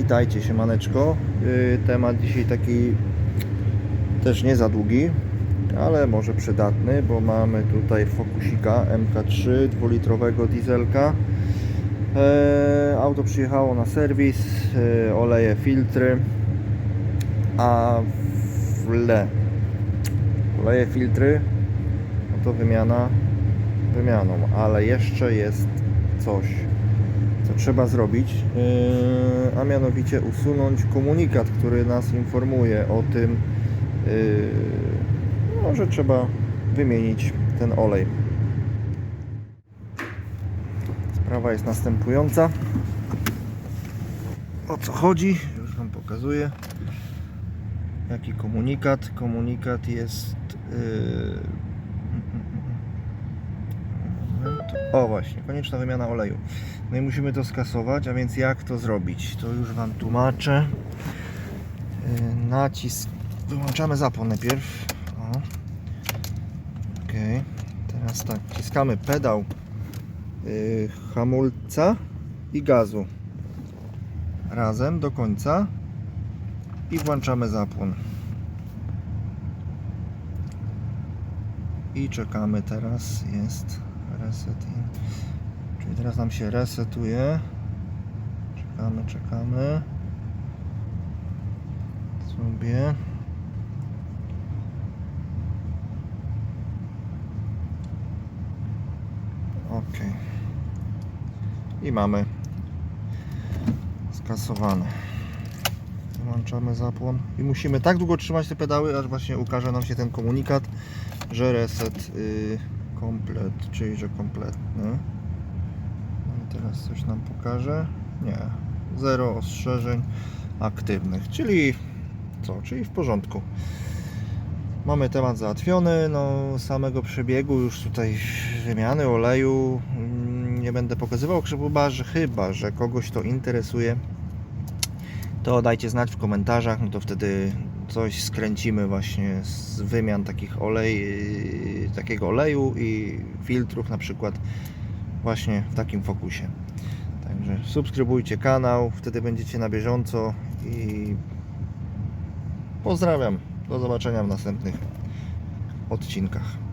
Witajcie, siemaneczko. Yy, Temat dzisiaj taki też nie za długi, ale może przydatny, bo mamy tutaj Focusika MK3 dwulitrowego dieselka. E, auto przyjechało na serwis, e, oleje, filtry, a w le oleje, filtry, no to wymiana wymianą, ale jeszcze jest coś, co trzeba zrobić, yy, a mianowicie usunąć komunikat, który nas informuje o tym, yy, no, że trzeba wymienić ten olej. Sprawa jest następująca. O co chodzi? Już Wam pokazuję. Jaki komunikat? Komunikat jest. Yy... O właśnie, konieczna wymiana oleju. No i musimy to skasować, a więc jak to zrobić? To już Wam tłumaczę. Yy, Nacisk. Wyłączamy zapłon najpierw. O. Ok. Teraz tak, wciskamy pedał yy, hamulca i gazu razem do końca i włączamy zapłon. I czekamy teraz jest reset in. Czyli teraz nam się resetuje. Czekamy, czekamy. Sobie. Ok. I mamy skasowane. Włączamy zapłon i musimy tak długo trzymać te pedały, aż właśnie ukaże nam się ten komunikat, że reset y, komplet, czyli że kompletny. No teraz coś nam pokaże. Nie, zero ostrzeżeń aktywnych, czyli co? Czyli w porządku. Mamy temat załatwiony, no samego przebiegu już tutaj wymiany oleju mm, nie będę pokazywał, chyba że, chyba, że kogoś to interesuje to dajcie znać w komentarzach, no to wtedy coś skręcimy właśnie z wymian takich olej, yy, takiego oleju i filtrów na przykład właśnie w takim fokusie. Także subskrybujcie kanał, wtedy będziecie na bieżąco i pozdrawiam. Do zobaczenia w następnych odcinkach.